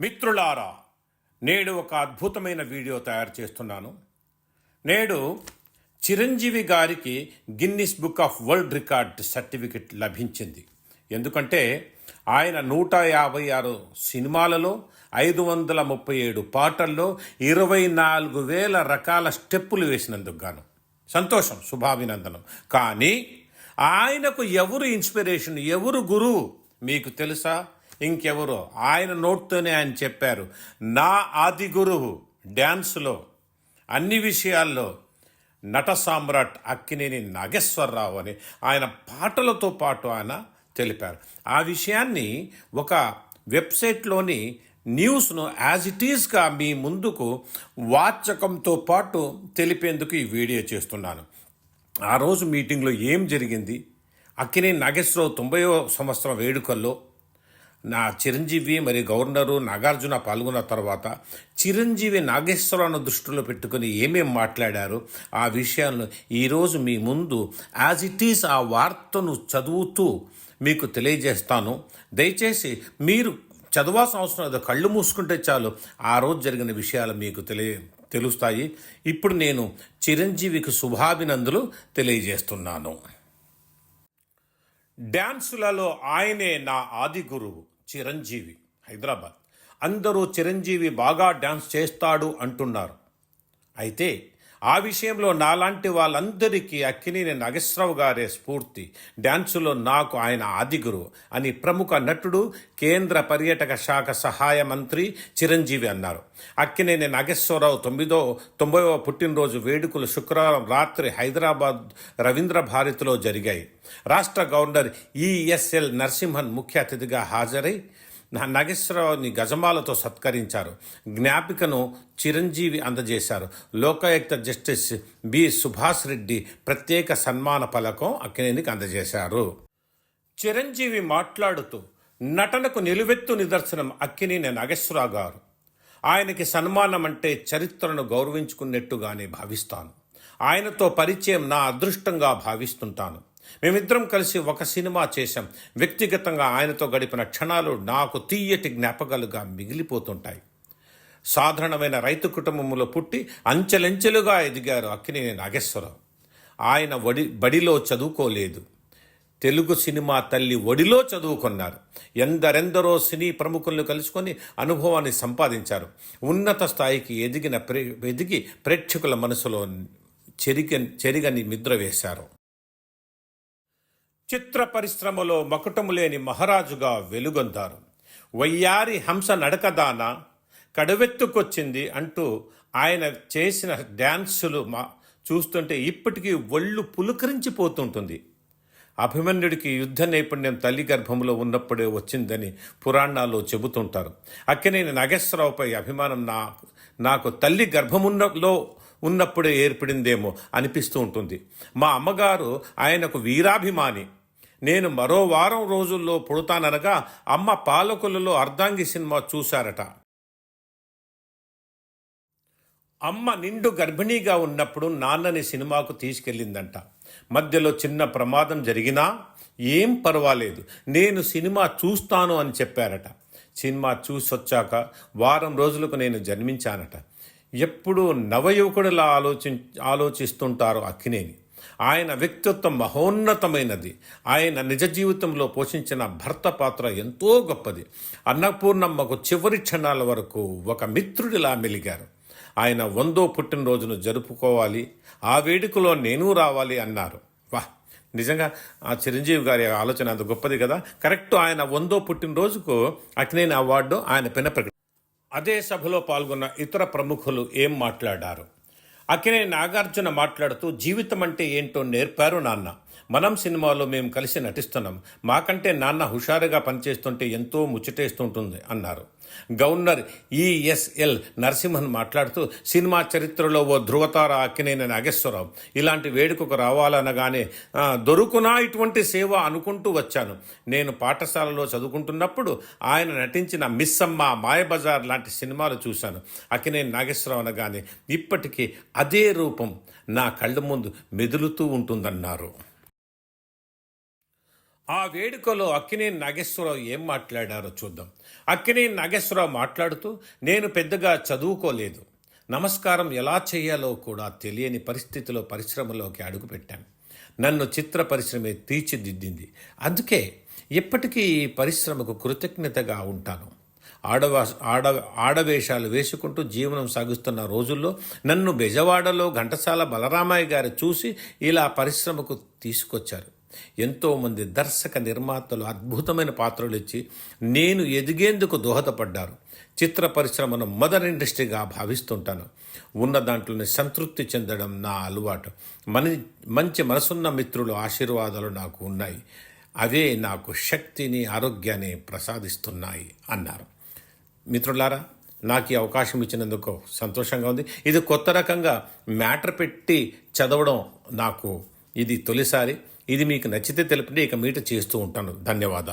మిత్రులారా నేడు ఒక అద్భుతమైన వీడియో తయారు చేస్తున్నాను. నేడు చిరంజీవి గారికి Guinness book of world record certificate లభించింది. ఎందుకంటే ఆయన నూట యాభై ఆరు సినిమాలలో ఐదు వందల ముప్పై ఏడు పాటల్లో ఇరవై నాలుగు వేల రకాల స్టెప్పులు వేసినందుకు గాను. సంతోషం శుభాభినందనం. కానీ ఆయనకు ఎవరు ఇన్స్పిరేషన్ ఎవరు గురువు మీకు తెలుసా? ఇంకెవరో? ఆయన నోట్తోనే ఆయన చెప్పారు. నా ఆది గురువు డ్యాన్స్లో అన్ని విషయాల్లో నట సామ్రాట్ అక్కినేని నాగేశ్వరరావు అని ఆయన పాటలతో పాటు ఆయన తెలిపారు. ఆ విషయాన్ని ఒక వెబ్సైట్లోని న్యూస్ను యాజ్ ఇట్ ఈస్గా మీ ముందుకు వాచకంతో పాటు తెలిపేందుకు ఈ వీడియో చేస్తున్నాను. ఆ రోజు మీటింగ్లో ఏం జరిగింది? అక్కినేని నాగేశ్వరరావు తొంభైవ సంవత్సరం వేడుకల్లో నా చిరంజీవి మరి గవర్నరు నాగార్జున పాల్గొన్న తర్వాత చిరంజీవి నాగేశ్వరరావును దృష్టిలో పెట్టుకుని ఏమేం మాట్లాడారు? ఆ విషయాలను ఈరోజు మీ ముందు యాజ్ ఇట్ ఈస్ ఆ వార్తను చదువుతూ మీకు తెలియజేస్తాను. దయచేసి మీరు చదవాల్సిన అవసరం లేదు కళ్ళు మూసుకుంటే చాలు. ఆ రోజు జరిగిన విషయాలు మీకు తెలియ తెలుస్తాయి. ఇప్పుడు నేను చిరంజీవికి శుభాభినందులు తెలియజేస్తున్నాను. డ్యాన్సులలో ఆయనే నా ఆది గురువు. చిరంజీవి హైదరాబాద్. అందరూ చిరంజీవి బాగా డ్యాన్స్ చేస్తాడు అంటున్నారు. అయితే ఆ విషయంలో నాలాంటి వాళ్ళందరికీ అక్కినేని నాగేశ్వరరావు గారే స్ఫూర్తి. డ్యాన్సులో నాకు ఆయన ఆదిగురు అని ప్రముఖ నటుడు కేంద్ర పర్యాటక శాఖ సహాయ మంత్రి చిరంజీవి అన్నారు. అక్కినేని నాగేశ్వరరావు తొమ్మిదో తొంభైవ పుట్టినరోజు వేడుకలు శుక్రవారం రాత్రి హైదరాబాద్ రవీంద్ర భారతిలో జరిగాయి. రాష్ట్ర గవర్నర్ ఈఎస్ఎల్ నరసింహన్ ముఖ్య అతిథిగా హాజరై నాగేశ్వరరావుని గజమాలతో సత్కరించారు. జ్ఞాపికను చిరంజీవి అందజేశారు. Lokayukta justice B. Subhash Reddy ప్రత్యేక సన్మాన పలకం అక్కినేనికి అందజేశారు. చిరంజీవి మాట్లాడుతూ నటనకు నిలువెత్తు నిదర్శనం అక్కినేని నాగేశ్వరరావు గారు. ఆయనకి సన్మానం అంటే చరిత్రను గౌరవించుకున్నట్టుగానే భావిస్తాను. ఆయనతో పరిచయం నా అదృష్టంగా భావిస్తుంటాను. మేమిద్దరం కలిసి ఒక సినిమా చేశాం. వ్యక్తిగతంగా ఆయనతో గడిపిన క్షణాలు నాకు తీయటి జ్ఞాపకాలుగా మిగిలిపోతుంటాయి. సాధారణమైన రైతు కుటుంబంలో పుట్టి అంచెలంచెలుగా ఎదిగారు అక్కినేని నాగేశ్వరరావు. ఆయన వడి బడిలో చదువుకోలేదు. తెలుగు సినిమా తల్లి ఒడిలో చదువుకున్నారు. ఎందరెందరో సినీ ప్రముఖులను కలుసుకొని అనుభవాన్ని సంపాదించారు. ఉన్నత స్థాయికి ఎదిగిన ప్రే ఎదిగి ప్రేక్షకుల మనసులో చెరిగ చెరిగని నిద్ర వేశారు. చిత్ర పరిశ్రమలో మకుటము లేని మహారాజుగా వెలుగొందారు. వయ్యారి హంస నడకదాన కడువెత్తుకొచ్చింది అంటూ ఆయన చేసిన డ్యాన్సులు మా చూస్తుంటే ఇప్పటికీ ఒళ్ళు పులకరించిపోతుంటుంది. అభిమన్యుడికి యుద్ధ నైపుణ్యం తల్లి గర్భంలో ఉన్నప్పుడే వచ్చిందని పురాణాల్లో చెబుతుంటారు. అక్కినేని నాగేశ్వరరావుపై అభిమానం నా నాకు తల్లి గర్భమున్నలో ఉన్నప్పుడే ఏర్పడిందేమో అనిపిస్తూ ఉంటుంది. మా అమ్మగారు ఆయనకు వీరాభిమాని. నేను మరో వారం రోజుల్లో పుడతాననగా అమ్మ పాలకులలో అర్ధాంగి సినిమా చూశారట. అమ్మ నిండు గర్భిణీగా ఉన్నప్పుడు నాన్నని సినిమాకు తీసుకెళ్ళిందంట. మధ్యలో చిన్న ప్రమాదం జరిగినా ఏం పర్వాలేదు నేను సినిమా చూస్తాను అని చెప్పారట. సినిమా చూసొచ్చాక వారం రోజులకు నేను జన్మించానట. ఎప్పుడూ నవయువకుడిలా ఆలోచి ఆలోచిస్తుంటారు అక్కినేని. ఆయన వ్యక్తిత్వం మహోన్నతమైనది. ఆయన నిజ జీవితంలో పోషించిన భర్త పాత్ర ఎంతో గొప్పది. అన్నపూర్ణమ్మకు చివరి క్షణాల వరకు ఒక మిత్రుడిలా మెలిగారు. ఆయన వందో పుట్టినరోజును జరుపుకోవాలి. ఆ వేడుకలో నేను రావాలి అన్నారు. వాహ్! నిజంగా ఆ చిరంజీవి గారి ఆలోచన అంత గొప్పది కదా. కరెక్ట్ ఆయన వందో పుట్టినరోజుకు అక్కినేని అవార్డు ఆయన పెన ప్రకటి అదే సభలో పాల్గొన్న ఇతర ప్రముఖులు ఏం మాట్లాడారు? అక్కినే నాగార్జున మాట్లాడుతూ జీవితం అంటే ఏంటో నేర్పారు నాన్న. మనం సినిమాలో మేము కలిసి నటిస్తున్నాం. మాకంటే నాన్న హుషారుగా పనిచేస్తుంటే ఎంతో ముచ్చటేస్తుంటుంది అన్నారు. గవర్నర్ ఈఎస్ఎల్ నరసింహన్ మాట్లాడుతూ సినిమా చరిత్రలో ఓ ధృవతార అక్కినేని నాగేశ్వరరావు. ఇలాంటి వేడుకకు రావాలనగానే దొరుకునా ఇటువంటి సేవ అనుకుంటూ వచ్చాను. నేను పాఠశాలలో చదువుకుంటున్నప్పుడు ఆయన నటించిన మిస్ అమ్మ మాయబజార్ లాంటి సినిమాలు చూశాను. అక్కినేని నాగేశ్వరరావు అనగానే ఇప్పటికీ అదే రూపం నా కళ్ళ ముందు మెదులుతూ ఉంటుందన్నారు. ఆ వేడుకలో అక్కినేని నాగేశ్వరరావు ఏం మాట్లాడారో చూద్దాం. అక్కినేని నాగేశ్వరరావు మాట్లాడుతూ నేను పెద్దగా చదువుకోలేదు. నమస్కారం ఎలా చేయాలో కూడా తెలియని పరిస్థితిలో పరిశ్రమలోకి అడుగుపెట్టాను నన్ను చిత్ర పరిశ్రమే తీర్చిదిద్దింది. అందుకే ఇప్పటికీ ఈ పరిశ్రమకు కృతజ్ఞతగా ఉంటాను. ఆడవా ఆడ ఆడవేషాలు వేసుకుంటూ జీవనం సాగిస్తున్న రోజుల్లో నన్ను బెజవాడలో ఘంటసాల బలరామయ్య గారు చూసి ఇలా పరిశ్రమకు తీసుకొచ్చారు. ఎంతోమంది దర్శక నిర్మాతలు అద్భుతమైన పాత్రలు ఇచ్చి నేను ఎదిగేందుకు దోహదపడ్డారు. చిత్ర పరిశ్రమను మదర్ ఇండస్ట్రీగా భావిస్తుంటాను. ఉన్న దాంట్లోనే సంతృప్తి చెందడం నా అలవాటు. మన మంచి మనసున్న మిత్రులు ఆశీర్వాదాలు నాకు ఉన్నాయి. అవే నాకు శక్తిని ఆరోగ్యాన్ని ప్రసాదిస్తున్నాయి అన్నారు. మిత్రులారా నాకు ఈ అవకాశం ఇచ్చినందుకు సంతోషంగా ఉంది. ఇది కొత్త రకంగా మ్యాటర్ పెట్టి చదవడం నాకు ఇది తొలిసారి. ఇది మీకు నచ్చితే తెలిపితే ఇక మీట చేస్తూ ఉంటాను. ధన్యవాదాలు.